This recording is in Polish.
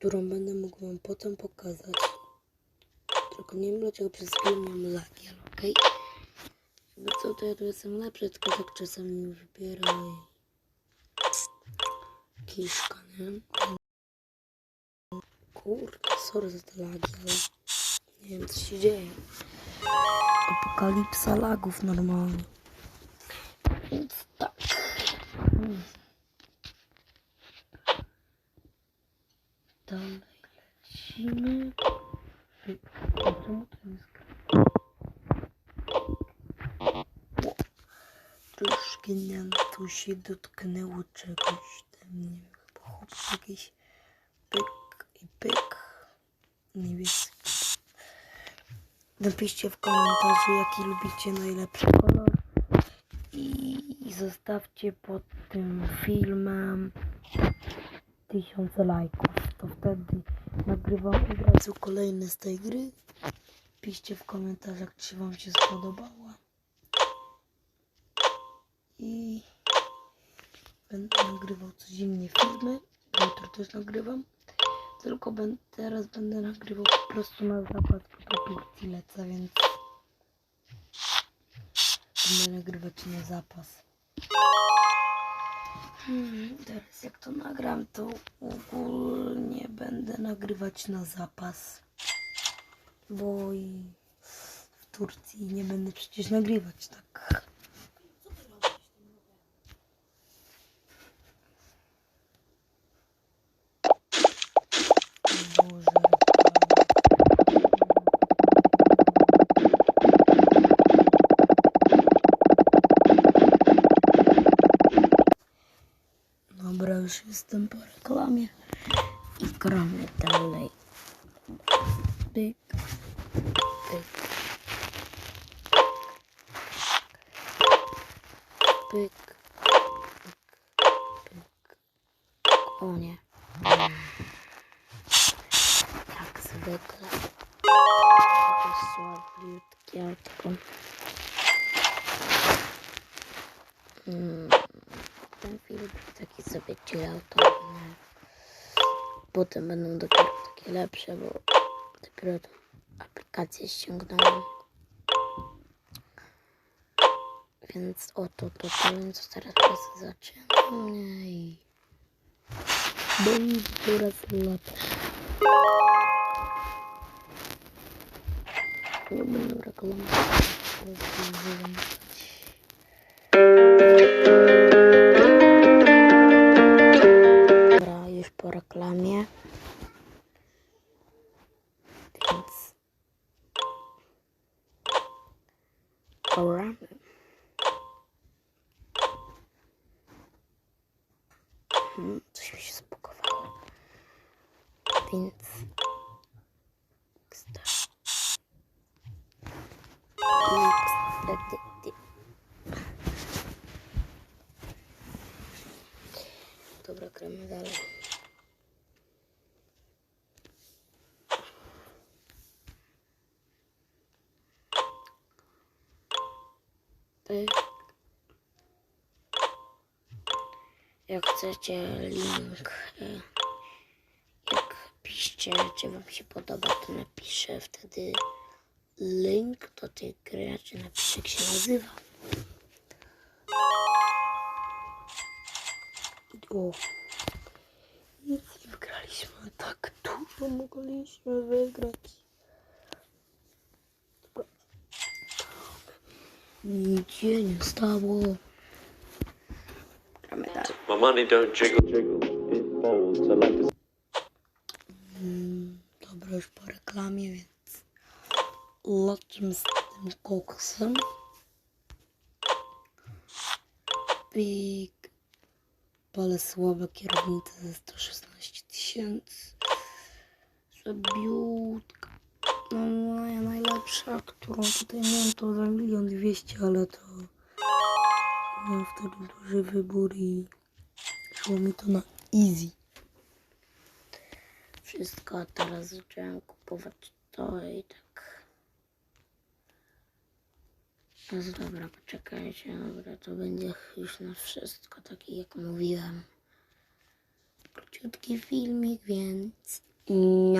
którą będę mógł wam potem pokazać. Tylko nie wiem dlaczego przez chwilę miałem lagi, okej. Jakby co, to ja tu jestem lepszy, tylko tak czasami mi wybiera i... Kiszka, nie? Kurde, sorry za te lagi, ale nie wiem co się dzieje. Apokalipsa lagów normalnie. Więc tak. Dalej lecimy. Czemu to jest Troszkę nam tu się dotknęło czegoś tam, nie wiem, chyba jakiś pyk i pyk. Niebieski. Napiszcie w komentarzu, jaki lubicie najlepszy kolor. I zostawcie pod tym filmem tysiące lajków. To wtedy nagrywam od razu kolejne z tej gry. Piszcie w komentarzach, czy wam się spodobała. I będę nagrywał codziennie filmy. Jutro też nagrywam. Tylko ben, teraz będę nagrywał po prostu na do Turcji lecę, więc będę nagrywać na zapas. Hmm, teraz jak to nagram, to ogólnie będę nagrywać na zapas. Bo i w Turcji nie będę przecież nagrywać tak. Już jestem po reklamie. I gramy dalej. Pyk, pyk. Pyk, pyk, pyk. O nie. Jak zwykle. To słabiutkie autko. Mm, ten film taki sobie chilloutowy. Potem będą dopiero takie lepsze, bo dopiero tą aplikację ściągnąłem. Więc oto to, to więc teraz po zaczynam i będzie coraz lepsze. Nie będę reklamować. Po reklamie. Więc gramy. Hmm, coś mi się zbugowało. Więc. Dobra, gramy dalej. Jak chcecie link, e, jak piszcie, czy wam się podoba, to napiszę wtedy link do tej gry, czy napiszę jak się nazywa. O. Nic nie wygraliśmy, tak dużo mogliśmy wygrać. Nic się nie stało. Gramy dalej. My money don't jiggle, jiggle. It like Mm, Dobra, już po reklamie, więc lecimy z tym koksem. Pik. Ale słabe kierownica za 116 tysięcy. Zabiutka. No moja najlepsza, którą tutaj miałem to za milion dwieście, ale to miałem wtedy duży wybór i szło mi to na easy wszystko, a teraz zacząłem kupować to i tak. No dobra, poczekajcie, dobra, to będzie już na wszystko, taki jak mówiłem. Króciutki filmik, więc i